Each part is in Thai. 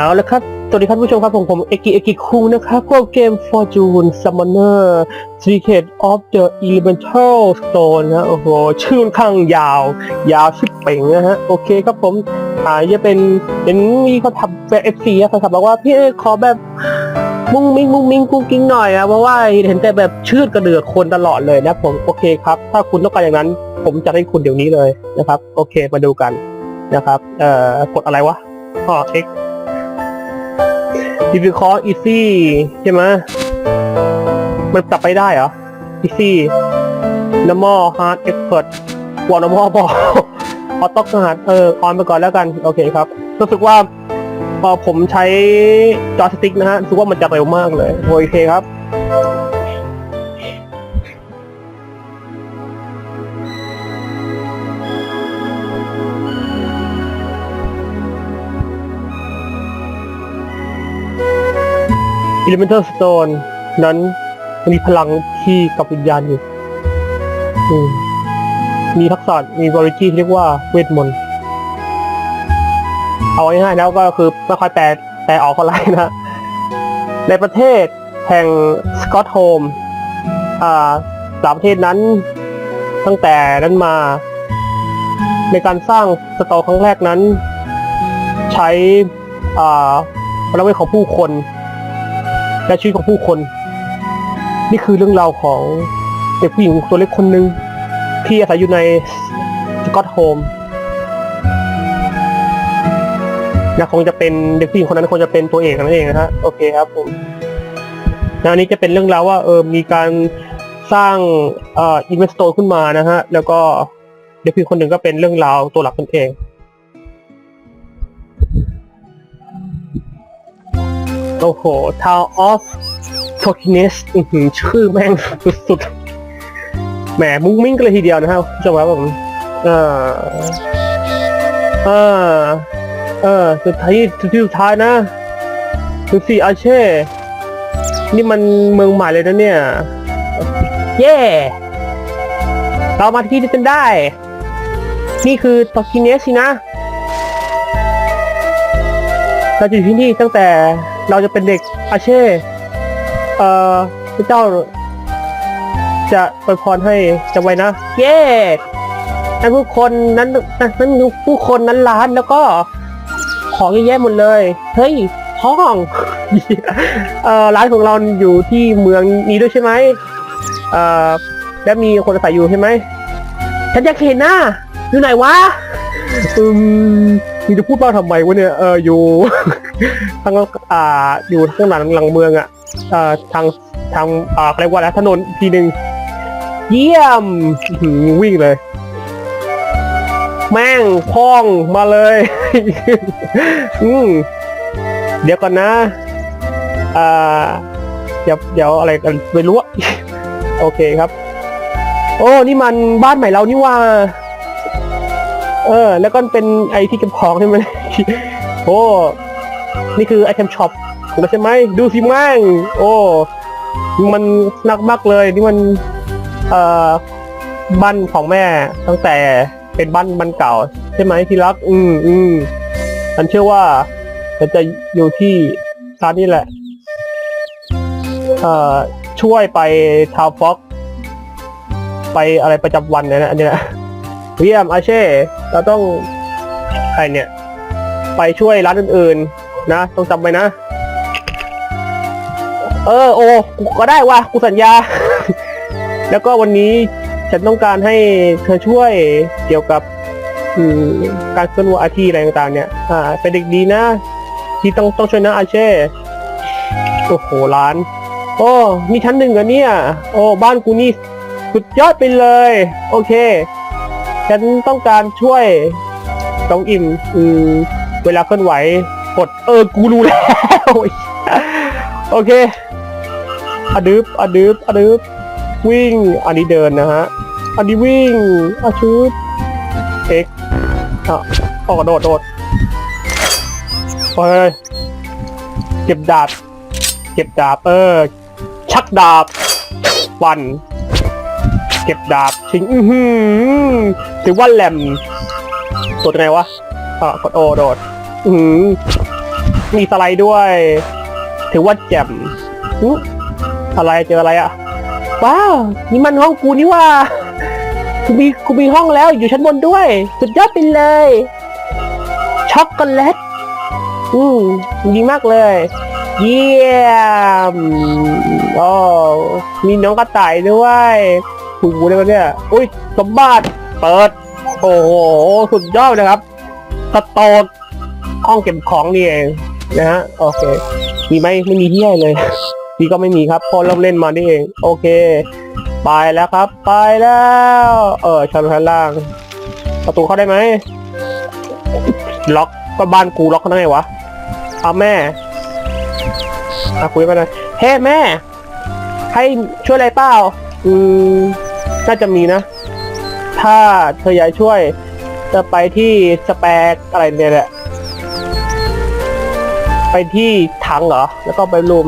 เอาละครับสวัสดีครับผู้ชมครับผมผมเอกิเอกิคุงนะครับก็เกม Fortune Summoner Secret of the Elemental Stone นะโอ้โหชื่อค่อนข้างยาว ยาวชิบเป่งนะฮะ โอเคครับผมอ่าจะเป็นเห็นมีเขาทำแบบเอฟซีอะเขาทำบอกว่าพี่เอขอแบบมุ้งมิ้งมุ้งมิ้งกุ้งกิ้งหน่อยอะเพราะว่าเห็นแต่แบบชืดกระเดือกคนตลอดเลยนะผมโอเคครับ ถ้าคุณต้องการอย่างนั้น ผมจะให้คุณเดี๋ยวนี้เลยนะครับ โอเคมาดูกันนะครับเอ่อกดอะไรวะอ๋อ X ดิฟิคอร์อีซี่ใช่ไหมมันกลับไปได้เหรอ easy normal hard expert วอนัมมอร์บอออโต้ขนาดเออออนไปก่อนแล้วกัน โอเคครับ รู้สึกว่าพอผมใช้จอสติ๊กนะฮะรู้สึกว่ามันจะเร็วมากเลย โอเคครับ Elemental Stone นั้นมีพลังที่กับวิญญาณอยู่มีทักษะมีบริจีที่เรียกว่าเวทมนต์ เอาง่ายๆแล้วก็คือไม่ค่อยแปลแปลออกเท่าไหร่นะ ในประเทศแห่งสกอตโฮมอ่าสามประเทศนั้นตั้งแต่นั้นมา ในการสร้างสตอครั้งแรกนั้น ใช้อ่าพลังเวทของผู้คน และชีวิตของผู้คน นี่คือเรื่องราวของเด็กผู้หญิงตัวเล็กคนหนึ่งที่อาศัยอยู่ในสกอตโฮมนะคงจะเป็นเด็กผู้หญิงคนนั้นคงจะเป็นตัวเอกนั่นเองนะฮะโอเคครับผมนะอันนี้จะเป็นเรื่องราวว่าเออมีการสร้างเอ่ออินเวสโตขึ้นมานะฮะแล้วก็เด็กผู้หญิงคนหนึ่งก็เป็นเรื่องราวตัวหลักนั่นเอง โอ้โห Town of t o k i n e s อื้อหือชื่อแม่งสุดๆ แหมมุ้งมิ้งกันเลยทีเดียวนะครับผู้ชมครับผมเออเออเออสุดท้ายที่สุดท้ายนะดูสิอาเช่ นี่มันเมืองใหม่เลยนะเนี่ย เย่เรามาที่นี่กันได้ นี่คือตอกิเนสสินะเราอยู่ที่นี่ตั้งแต่ เราจะเป็นเด็กอาเช่เอ่อพระเจ้า จะอวยพรให้จำไว้นะ เย่ให้ผู้คนนั้นนั้นผู้คนนั้นล้านแล้วก็ของเยอะแยะหมดเลย เฮ้ยห้องเอ่อร้านของเราอยู่ที่เมืองนี้ด้วยใช่ไหมเอ่อแล้วมีคนอาศัยอยู่ใช่ไหมฉันอยากเห็นหน้าอยู่ไหนวะอืม มึงจะพูดบ้าทำไมวะเนี่ยเอออยู่ทางอ่าอยู่ข้างหลังหลังเมืองอะเอ่อทางทางอ่าเรียกว่าอะไรถนนอีกทีหนึ่งเยี่ยมอื้อหือวิ่งเลย แม่งพ้องมาเลย อืมเดี๋ยวก่อนนะอ่าเดี๋ยวเดี๋ยวอะไรกันไม่รู้อะ โอเคครับ โอ้ นี่มันบ้านใหม่เรานี่ว่า เออ แล้วก็เป็นไอที่เก็บของใช่ไหมโอ้นี่คือไอเทมช็อปของเราใช่ไหมดูสิแม่งโอ้มันนักมากเลยนี่มันเอ่อบ้านของแม่ตั้งแต่เป็นบ้านบ้านเก่า ใช่ไหมที่รัก อืมอืมฉันเชื่อว่าฉันจะอยู่ที่ร้านนี้แหละ เอ่อช่วยไปทาวฟ็อก ไปอะไรประจำวันเนี่ยนะอันนี้นะ เยี่ยมอาเช่ เราต้องใครเนี่ย ไปช่วยร้านอื่นๆ นะ ต้องจำไว้นะ เออ โอ้กูก็ได้ว่ะ กูสัญญา แล้วก็วันนี้ฉันต้องการให้เธอช่วยเกี่ยวกับการเคลื่อนไหวที่อะไรต่างๆ เนี่ย อ่า เป็นเด็กดีนะ ที่ต้องต้องช่วยนะอาเช่ โอ้โหร้าน โอ้นี่ชั้นหนึ่งเหรอะเนี่ย โอ้ บ้านกูนี่สุดยอดไปเลย โอเค ฉันต้องการช่วยต้องอิ่มอืมเวลาเคลื่อนไหวกดเออ กูรู้แล้ว โอเคอดึบอดึบอดึบวิ่ง อันนี้เดินนะฮะ อันนี้วิ่งอะชุดเอ็กอะอ๋อโดดโดดเฮ้ยเก็บดาบ เก็บดาบ เออ ชักดาบฟัน เก็บดาบทิ้งอือหือ ถือว่าแหลมตัวไงวะอะกดโอโดด อือหือมีสไลด์ด้วย ถือว่าแจ่มอุ๊อะไรเจออะไรอะว้าว นี่มันห้องกูนี่ว่ากูมีกูมีห้องแล้วอยู่ชั้นบนด้วย สุดยอดไปเลย ช็อกโกแลต อืมดีมากเลย เยี่ยมโอ้มีน้องกระต่ายด้วยถูกเลยวะเนี่ย อุ้ยสมบัติ เปิด โอ้โห สุดยอดเลยครับ สโตนห้องเก็บของนี่เองนะฮะ โอเค มีไหมไม่มีที่ไหนเลยพี่ก็ไม่มีครับพอเริ่มเล่นมานี่เอง โอเค ไปแล้วครับ ไปแล้ว เออชั้นล่าง ประตูเข้าได้ไหม ล็อกก็บ้านกูล็อกเขาได้ไงวะ เอาแม่มาคุยไปหน่อยเฮ้แม่ ให้ช่วยอะไรเปล่า อืม น่าจะมีนะ ถ้าเธออยากช่วย จะไปที่สแปกอะไรเนี่ยแหละ ไปที่ถังเหรอ แล้วก็ไปรูม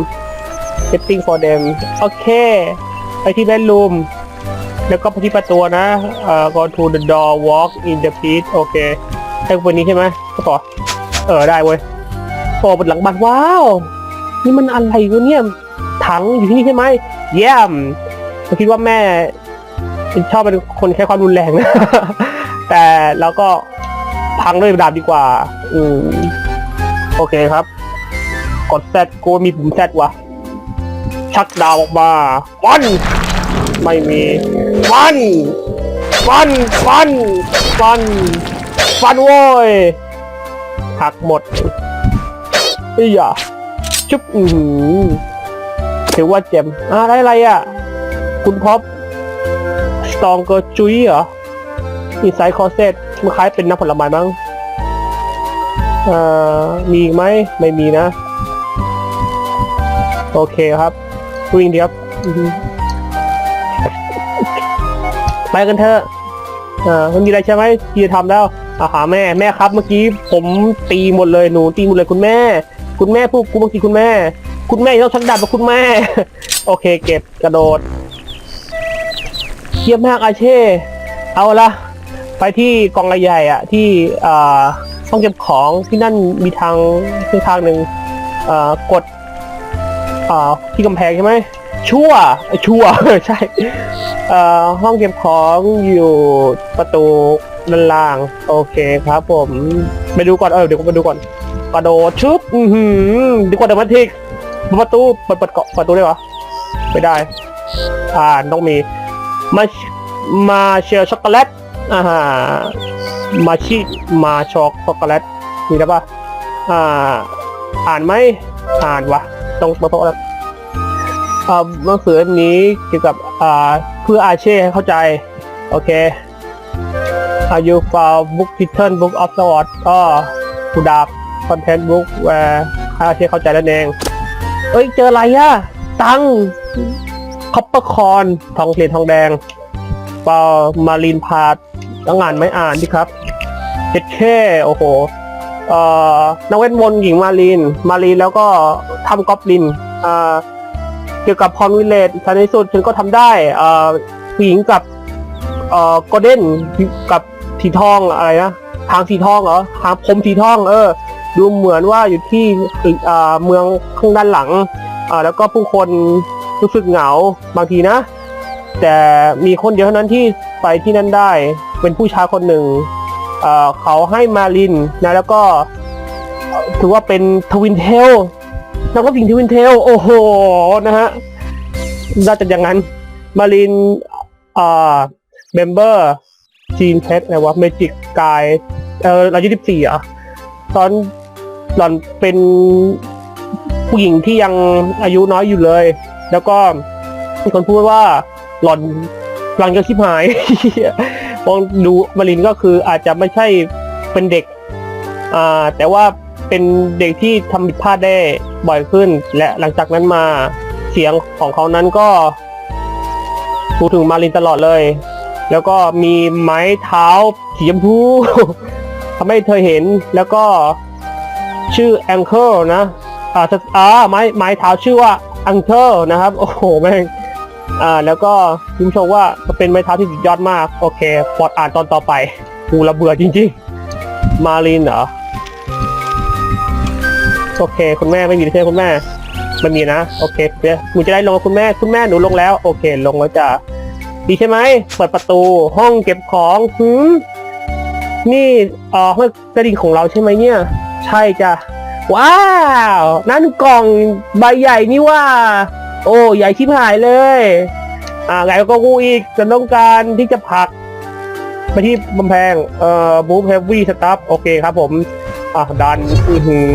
setting for them โอเค ไปที่ bedroom แล้วก็ไปที่ประตูนะเอ่อ go to the door walk in the peace โอเคให้วันนี้ใช่ไหมก็ต่อเออ ได้เว้ยโอ้บนหลังบ้านว้าว นี่มันอะไรวะเนี่ย ถังอยู่ที่นี่ใช่ไหมเยี่ยมผมคิดว่าแม่ ชอบเป็นคนแค่ความรุนแรงนะ แต่เราก็พังด้วยดาบดีกว่า อืมโอเคครับ กดแซดกูมีปุ่มแซดวะ ชักดาวออกมาฟัน ไม่มีฟันฟันฟันฟันฟันโว้ยหักหมดเอ้ยอะชุบอือหือถือว่าเจ็มอะไรอะไรอะ คุณพบ สตองเกอร์จุยเหรออีไซคอเซตมันคล้ายเป็นน้ำผลไม้มั้งเอ่อมีอีกไหมไม่มีนะ โอเคครับวิ่งดีครับไปกันเถอะเอ่ามันมีอะไรใช่ไหมที่จะทำแล้วอาหาแม่แม่ครับ เมื่อกี้ผมตีหมดเลยหนูตีหมดเลยคุณแม่ คุณแม่พูดกูเมื่อกี้คุณแม่ คุณแม่ต้องชักดาบกับคุณแม่ โอเค เก็บกระโดด เยี่ยมมากอาเช่ เอาละไปที่กองระใหญ่อะที่อ่าห้องเก็บของที่นั่นมีทางคือทางหนึ่งอ่ากดอ่าที่กำแพงใช่ไหมชั่วชั่ว ใช่เอ่อห้องเก็บของอยู่ประตูด้านล่าง โอเคครับผม ไปดูก่อน เออเดี๋ยวผมไปดูก่อน กระโดดชุบอือหือดีกว่าเดมัทิกประตูเปิดเปิดเกาะประตูได้ปะไม่ได้ อ่าต้องมี มามาเชลช็อกโกแลตอ่าฮะมาชิมาช็อกช็อกโกแลตมีได้ปะอ่า อ่านไหมอ่านวะต้องมาพราะอะไรอ่าหนังสือเล่มนี้เกี่ยวกับอ่าเพื่ออาเช่เข้าใจ โอเค Are you found book title book of the word ก็กูดาบ content book แวร์ให้อาเช่เข้าใจแล้วเอง เอ้ย เจออะไรอะตัง คอปเปอร์คอนทองเหรียญทองแดงปามารีนพาดต้องอ่านไหม่อ่านดิครับเจ็ดแค่โอ้โหเอ่อนักเวทมนต์หญิงมารีน มารีนแล้วก็ทำก๊อบลินอ่าเกี่ยวกับพรวิเลตท้ายในสุดฉันก็ทำได้เอ่อผู้หญิงกับเอ่อโกลเด้นกับสีทองอะไรนะทางสีทองเหรอทางผมสีทอง เออ ดูเหมือนว่าอยู่ที่อ่าเมืองข้างด้านหลังอ่าแล้วก็ผู้คน รู้สึกเหงาบางทีนะ แต่มีคนเดียวเท่านั้นที่ไปที่นั่นได้ เป็นผู้ชายคนหนึ่งเเขาให้มาลินนะแล้วก็ถือว่าเป็นทวินเทลนักรบหญิงทวินเทลโอ้โหนะฮะน่าจะอย่างนั้น มารินอ่าเมมเบอร์จีนเพชอะไรวะเมจิกกายเอออายุสิบสี่อะตอนหล่อนเป็นผู้หญิงที่ยังอายุน้อยอยู่เลย แล้วก็มีคนพูดว่าหล่อนหลังจะชิบหาย มองดูมารินก็คืออาจจะไม่ใช่เป็นเด็ก อ่า แต่ว่าเป็นเด็กที่ทำผิดพลาดได้บ่อยขึ้น และหลังจากนั้นมาเสียงของเขานั้นก็พูดถึงมารินตลอดเลย แล้วก็มีไม้เท้าสีชมพูทำให้เธอเห็น แล้วก็ชื่อแองเคิลนะ อ่าอ่าไม้ไม้เท้าชื่อว่า อังเคิลนะครับ โอ้โหแม่งอ่าแล้วก็คุณผู้ชมว่าเป็นไม้เท้าที่สุดยอดมาก โอเคปลอดอ่านตอนต่อไปกูระเบื่อจริงๆ มารินเหรอ โอเค คุณแม่ไม่มีใช่ไหมคุณแม่ไม่มีนะ โอเคเดี๋ยวหนูจะได้ลงกับคุณแม่คุณแม่หนูลงแล้ว โอเค ลงแล้วจ้ะดีใช่ไหมเปิดประตูห้องเก็บของหืมนี่เอ่อห้องกระดิ่งของเราใช่ไหมเนี่ย ใช่จ้ะ ว้าว นั่นกล่องใบใหญ่นี่ว่า โอ้ใหญ่ชิบหายเลย อ่าไงก็กูอีกจะต้องการที่จะผลักไปที่กำแพง เอ่อ move heavy stuff โอเคครับผม อะดัน อือหือ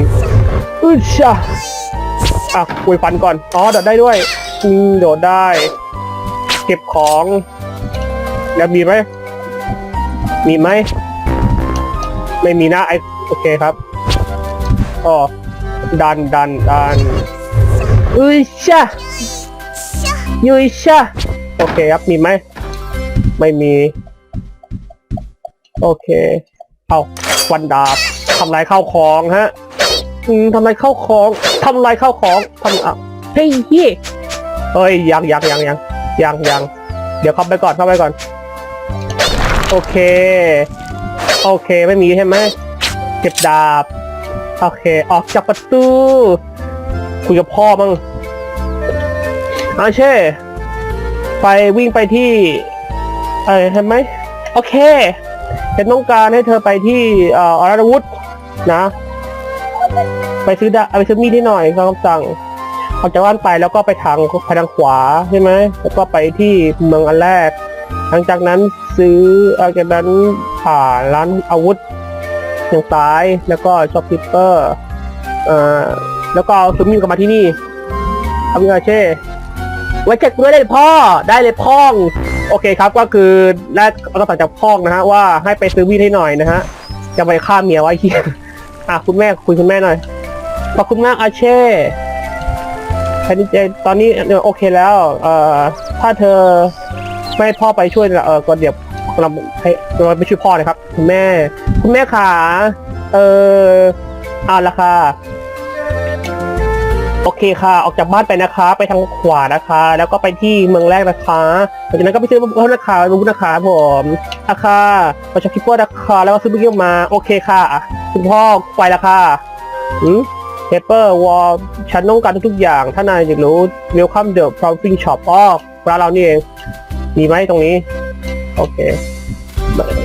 อึชอะอะคุยฟันก่อน อ๋อโดดได้ด้วยอืมโดดได้ เก็บของ แล้วมีไหม มีไหม ไม่มีนะไอโอเคครับ อ๋อดันดันดันอุ้ยชะยุยชะโอเคครับมีไหมไม่มี โอเค เอาฟันดาบทำลายข้าวของฮะอืมทำลายข้าวของทำลายข้าวของทำอะเฮ้ยเฮ้ยเฮ้ยยังยังยังยังยังยังเดี๋ยวเข้าไปก่อนเข้าไปก่อน โอเค โอเคไม่มีใช่ไหมเก็บดาบ โอเค ออกจากประตู คุยกับพ่อมั้งอาเช่ ไปวิ่งไปที่เอะไรเห็นไหมโอเคฉันต้องการให้เธอไปที่เอ่ออรวุธนะ ไปซื้อดาไปซื้อมีดที่หน่อยเขาสั่งออกจากบ้านไปแล้วก็ไปทางไปทางขวาใช่ไหมแล้วก็ไปที่เมืองอันแรก หลังจากนั้นซื้อหลังจากนั้นผ่านร้านอาวุธ ทางซ้าย แล้วก็ช็อปปิเปอร์เอ่อแล้วก็เอาซื้อมีดกลับมาที่นี่เอามิอาเช่ไว้เจ็ดเมื่อได้พ่อได้เลยพ่องโอเคครับก็คือแรกก็สั่งจากพ่องนะฮะว่าให้ไปซื้อมีดให้หน่อยนะฮะจะไปฆ่าเมียไว้เฮียอะคุณแม่คุยคุณแม่หน่อยขอบคุณมากอาเช่แค่นี้ตอนนี้โอเคแล้ว เอ่อถ้าเธอไม่พ่อไปช่วยเนี่ยเออก็เดี๋ยว เราให้เราไปช่วยพ่อนะครับคุณแม่ คุณแม่ขาเออเอาละค่ะ โอเคค่ะ ออกจากบ้านไปนะคะ ไปทางขวานะคะ แล้วก็ไปที่เมืองแรกนะคะหลังจากนั้นก็ไปซื้อเพิ่มนะคะรู้นะคะผมอาคาไปช็อปคิปเปอร์นะคะแล้วก็ซื้อบิ๊กมา โอเคค่ะคุณพ่อไปล้วค่ะอืมเปเปอร์วอลฉันต้องการทุกๆอย่าง ถ้านายอยากรู้ Welcome the Prompting Shop อ๋อร้านเรานี่เอง มีไหมตรงนี้ โอเค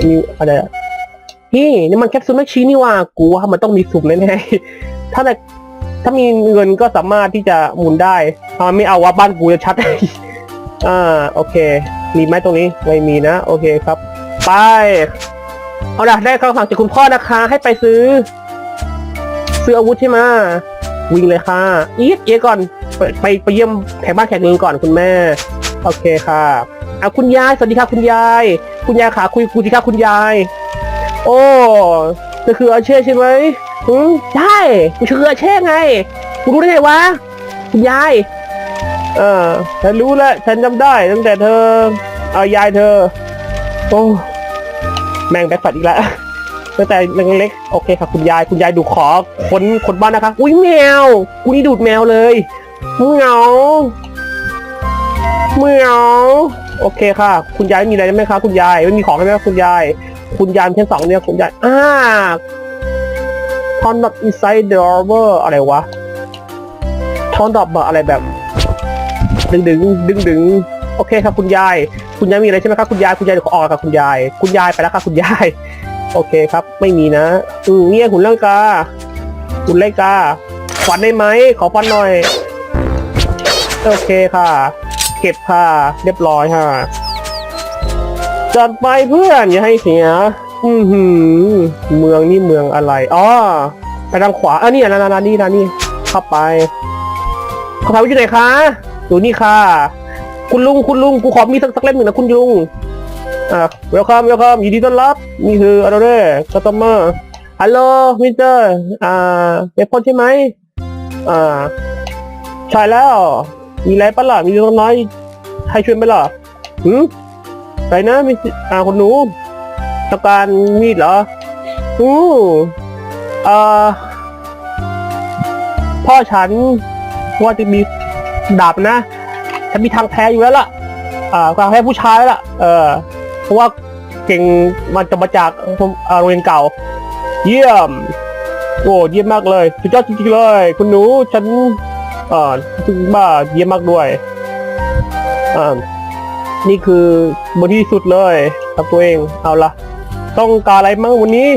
มีอะไรอะนี่นี่มันแคปซูลแมชชีนนี่ว่ากูว่ามันต้องมีสุ่มแน่ๆถ้าในถ้ามีเงินก็สามารถที่จะหมุนได้ทำไมไม่เอาว่าบ้านกูจะชัดอ่าโอเค มีไหมตรงนี้ไม่มีนะ โอเคครับ ไป เอาละได้คำสั่งจากคุณพ่อนะคะ ให้ไปซื้อ ซื้ออาวุธใช่ไหมวิ่งเลยค่ะอีทเอะก่อนไปไปเยี่ยมแขกบ้านแขกเมืองก่อนคุณแม่ โอเคค่ะเอาคุณยาย สวัสดีค่ะคุณยาย คุณยายขาคุยกูสิค่ะคุณยาย โอ้เธอคืออาเช่ใช่ไหมอืมใช่กูคืออาเช่ไงกูรู้ได้ไงวะ คุณยาย เออฉันรู้แล้วฉันจำได้ตั้งแต่เธอ เอายายเธอ โอ้แม่งแบ็คฝัดอีกแล้วตั้งแต่เล็กๆโอเคค่ะคุณยายคุณยายดูขอคนคนบ้านนะคะ อุ้ยแมวกูนี่ดูดแมวเลยเหงาเหมียว โอเคค่ะ คุณยายมีอะไรไหมคะคุณยายไม่มีของใช่ไหมคุณยาย คุณยายมีแค่สองเนี่ยคุณยายอ่า t o n up inside the harbor อะไรวะ t o n up อะไรแบบ ดึงดึงดึงดึงโอเคครับคุณยาย คุณยายมีอะไรใช่ไหมครับคุณยายคุณยายเดี๋ยวขอออกครับคุณยาย คุณยายไปแล้วครับคุณยาย โอเคครับ ไม่มีนะอืมเนี่ยหุ่นเรื่องกาหุ่นเล่กาฟันได้ไหมขอฟันหน่อย โอเคค่ะ เก็บค่ะเรียบร้อยค่ะจัดไปเพื่อนอย่าให้เสีย อือหือ เมืองนี่เมืองอะไรอ๋อไปทางขวาอะนี่นะนะนี่นะนี่เข้าไปเขาพาไปที่ไหนคะอยู่นี่ค่ะ คุณลุงคุณลุงกูขอมีสักสักเล่มหนึ่งนะคุณลุงอ่าเวลคัมเวลคัมยินดีต้อนรับ นี่คืออะไรเร่คัสเตอร์ฮัลโหลมิสเตอร์อ่าเอฟพอนใช่ไหมอ่าใช่แล้ว มีอะไรปะล่ะมีน้องน้อยให้ช่วยไหล่ะหืมไรนะมีอ่าคนหนูต้องการมีดเหรออู้อ่อพ่อฉันว่าจะมีดาบนะฉันมีทางแพ้อยู่แล้วล่ะ อ่าทางแพ้ผู้ชายแล้วล่ะ เออเพราะว่าเก่งมันจะมาจากโรงเรียนเก่า เยี่ยม โอ้เยี่ยมมากเลยสุดยอดจริงๆเลย คุณหนูฉัน อ่าถึงบ้าเยี่ยมมากด้วย อ่า นี่คือบนที่สุดเลยครับตัวเอง เอาละต้องการอะไรมั่งวันนี้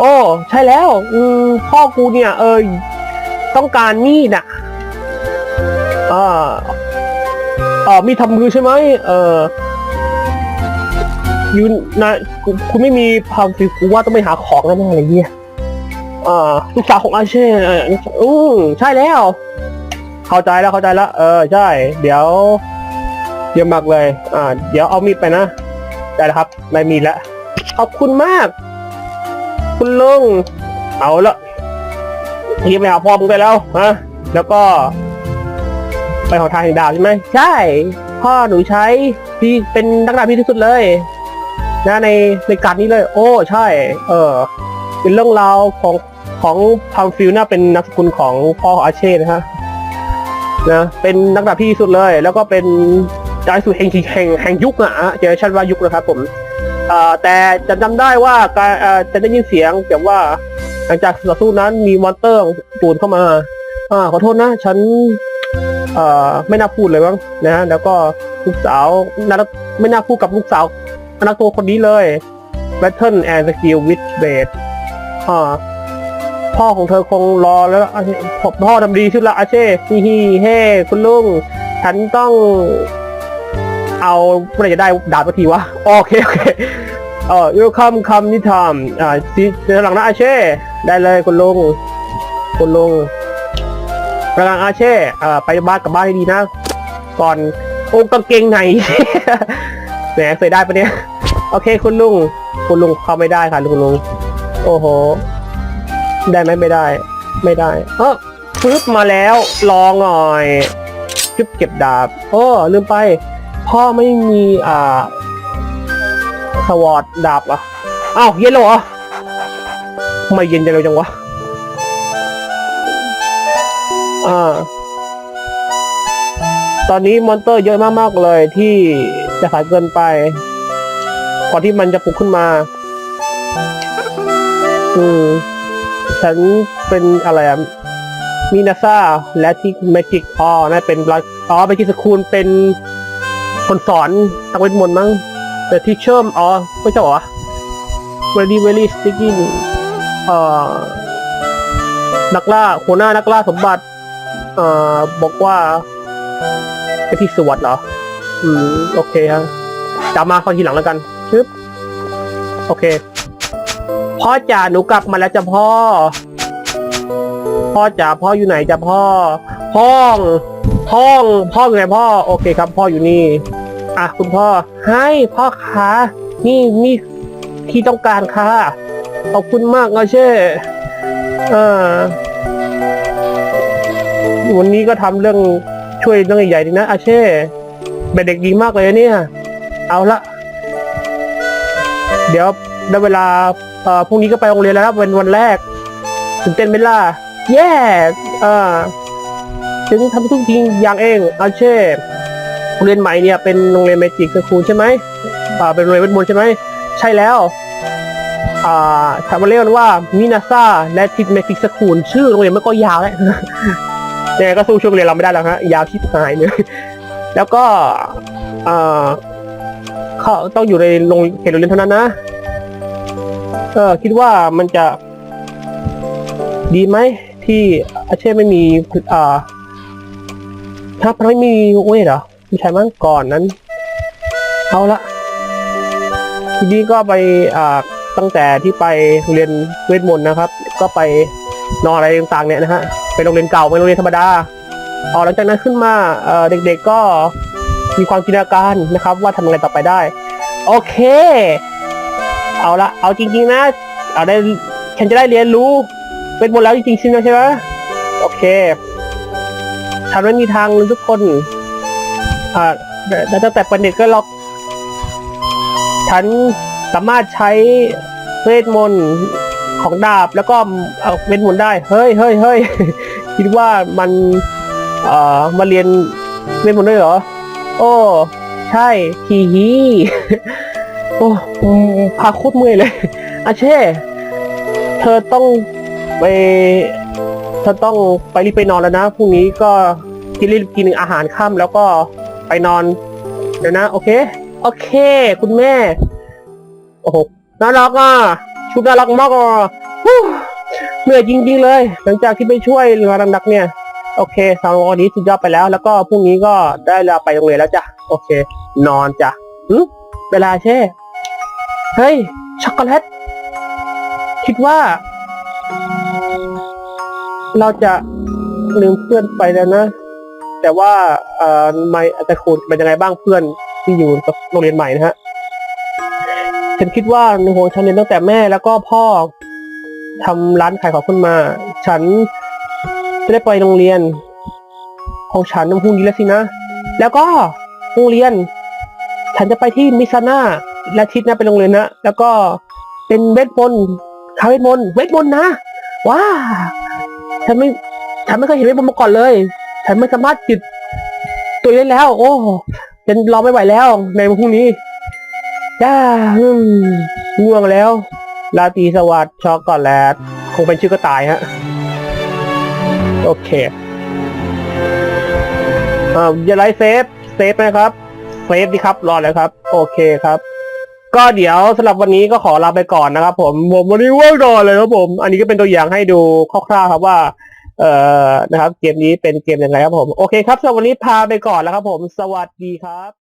โอ้ ใช่แล้ว อืมพ่อกูเนี่ย เออต้องการมีดอะอ่าอ่ามีทำมือใช่ไหมเออยูนะคุณไม่มีพาวสิกูว่าต้องไปหาของแล้วน่อะไรเงี้ยอ่าลูกสาวของอาเช่อออืมใช่แล้ว เข้าใจแล้วเข้าใจแล้ว เออใช่ เดี๋ยวเยี่ยมมากเลย อ่า เดี๋ยวเอามีดไปนะ ได้แล้วครับ ได้มีดแล้ว ขอบคุณมาก คุณลุง เอาละรีบไปหาพ่อมึงไปแล้วฮะ แล้วก็ ไปขอทางแห่งดาวใช่ไหม ใช่ พ่อหนูใช้ที่เป็นนักดาบที่ที่สุดเลย นะในในการนี้เลย โอ้ ใช่ เออ เป็นเรื่องราวของของพามฟิลน่าเป็นนามสกุลของพ่อของอาเช่นะฮะ นะเป็นนักดาบที่ดีสุดเลย แล้วก็เป็นจายสุดแห่งแห่งแห่งยุคอะเจเนอเรชันว่ายุคนะครับผมแต่จะจำได้ว่าการจะได้ยินเสียงแต่ว่าหลังจากต่อสู้นั้นมีมอนเตอร์ปูนเข้ามาอ่าขอโทษนะ ฉันไม่น่าพูดเลยมั้งนะฮะแล้วก็ลูกสาวน่าไม่น่าพูดกับลูกสาวนักตัวคนนี้เลย Battle and Skill with Blade อ่า พ่อของเธอคงรอแล้วอะพ่อทำดีชุดละอาเช่ฮีฮีเฮ้คุณลุง ฉันต้อง เอาเมื่อไรจะได้ดาบสักทีวะ โอเคโอเคเออ welcome come นิทามอ่าซีเดี๋ยวหลังนะอาเช่ ได้เลยคุณลุงคุณลุงกำลังอาเช่อ่าไปบ้านกลับบ้านให้ดีนะ ก่อนโอ้กางเกงในแหมเคยได้ปะเนี่ย โอเคคุณลุง คุณลุงเข้าไม่ได้ค่ะคุณลุง โอ้โห ได้ไหมไม่ได้ ไม่ได้ เออปึ๊บมาแล้วลองหน่อยจึ๊บเก็บดาบโอ้ลืมไป พ่อไม่มีอ่าสวอตดาบอะอ้าวเย็นแล้วเหรอทำไม่เย็นจังเลยจังวะอ่าตอนนี้มอนเตอร์เยอะมากๆเลยที่จะขายเกินไปก่อนที่มันจะปลุกขึ้นมา อืม ฉันเป็นอะไรอะมีนาซาและที่แมจิกอ๋อนั่นเป็นรักอ๋อเป็นกิสคูลเป็นคนสอนตักเวทมนต์มั้งแต่ที่เชื่อมอ๋อไม่ใช่หรอ very very sticking เอ่อนักล่าหัวหน้านักล่าสมบัติเอ่อบอกว่าไปที่สวดเหรอ อืม โอเคฮะจำมาข้อทีหลังแล้วกันชึบโอเค พ่อจ๋าหนูกลับมาแล้วจ้ะพ่อ พ่อจ๋าพ่ออยู่ไหนจ้ะพ่อห้องห้องพ่ออยู่ไหนพ่อ โอเคครับ พ่ออยู่นี่อะคุณพ่อ ให้พ่อคะนี่นี่ที่ต้องการค่ะขอบคุณมากนะเช่เออวันนี้ก็ทำเรื่องช่วยเรื่องใหญ่ๆดีนะอาเช่เป็นเด็กดีมากเลยเนี่ย เอาละ เดี๋ยวได้เวลา เอ่อพรุ่งนี้ก็ไปโรงเรียนแล้วครับเป็นวันแรกตื่นเต้นไหมล่ะแย่เออถึงทำทุกทีอย่างเองอาเช่โรงเรียนใหม่เนี่ยเป็นโรงเรียนเมจิกสคูลใช่ไหมอ่าเป็นโรงเรียนเวทมนต์ใช่ไหมใช่แล้วอ่าถามมาเรียกกันว่ามินาซาและทิดเมจิกสคูลชื่อโรงเรียนมันก็ยาวแล้วยังไงก็สู้ช่วงเรียนเราไม่ได้แล้วฮะยาวชิบหายเลยแล้วก็อ่าเขาต้องอยู่ในโรงเขตโรงเรียนเท่านั้นนะ เออคิดว่ามันจะดีไหมที่อาเช่ไม่มีอ่าถ้าไม่มีเวทเหรอไม่ใช่มั้งก่อนนั้น เอาละทีนี้ก็ไปอ่าตั้งแต่ที่ไปเรียนเวทมนต์นะครับ ก็ไปนอนอะไรต่างๆเนี่ยนะฮะเป็นโรงเรียนเก่าเป็นโรงเรียนธรรมดาพอหลังจากนั้นขึ้นมาเด็กๆก็มีความจินตนาการนะครับ ว่าทำยังไงต่อไปได้ โอเค เอาละเอาจริง ๆ นะ เอาได้ฉันจะได้เรียนรู้เป็นหมดแล้วจริงๆใช่ไหมใช่ไหมโอเคฉันไม่มีทางเลยทุกคนอ่าแต่ตั้งแต่เป็นเด็กก็ล็อก ฉันสามารถใช้เวทมนต์ของดาบแล้วก็เอาเวทมนต์ได้ เฮ้ยเฮ้ยเฮ้ยคิดว่ามันเอ่อมาเรียนเวทมนต์ด้วยเหรอ โอ้ ใช่ฮีฮี โอ้พาโคตรเมื่อยเลยอาเช่ เธอต้องไปฉันต้องไปรีบไปนอนแล้วนะพรุ่งนี้ก็กินรีบกินอาหารค่ำแล้วก็ไปนอนเดี๋ยวนะ โอเค โอเค คุณแม่ โอ้โหน่ารักอะชุดน่ารักมากอะเหนื่อยจริงๆเลย หลังจากที่ไปช่วยงานหนักเนี่ย โอเคสำหรับวันนี้สุดยอดไปแล้ว แล้วก็พรุ่งนี้ก็ได้เวลาไปโรงเรียนแล้วจ้ะ โอเค นอนจ้ะเวลาเช่ เฮ้ย ช็อกโกแลต คิดว่า เราจะลืมเพื่อนไปแล้วนะ แต่ว่าเอ่อไม่แต่คุณเป็นยังไงบ้างเพื่อนที่อยู่โรงเรียนใหม่นะฮะฉันคิดว่าในหัวฉันเนี่ยตั้งแต่แม่แล้วก็พ่อทำร้านขายของขึ้นมา ฉันจะได้ไปโรงเรียน ของฉันในพรุ่งนี้แล้วสินะ แล้วก็โรงเรียน ฉันจะไปที่มิซาน่า ละอาทิตย์หนะไปโรงเรียนนะ แล้วก็เป็นเวทมนต์คาเวทมนต์เวทมนต์นะ ว้า ฉันไม่ ฉันไม่เคยเห็นเวทมนต์มาก่อนเลย ฉันไม่สามารถจิตตัวได้แล้ว โอ้ฉันรอไม่ไหวแล้วในวันพรุ่งนี้จ้าอืมง่วงแล้ว ราตรีสวัสดิ์ช็อกโกแลตคงเป็นชื่อก็ตายฮะ โอเคอ่าอย่าไลฟ์เซฟ เซฟนะครับ เซฟดีครับ รอแล้วครับ โอเคครับ ก็เดี๋ยวสำหรับวันนี้ก็ขอลาไปก่อนนะครับ ผมผมวันนี้ว่างนอนเลยครับผม อันนี้ก็เป็นตัวอย่างให้ดูคร่าวๆครับว่า เอ่อนะครับ เกมนี้เป็นเกมยังไงครับผม โอเคครับสำหรับวันนี้พาไปก่อนแล้วครับผม สวัสดีครับ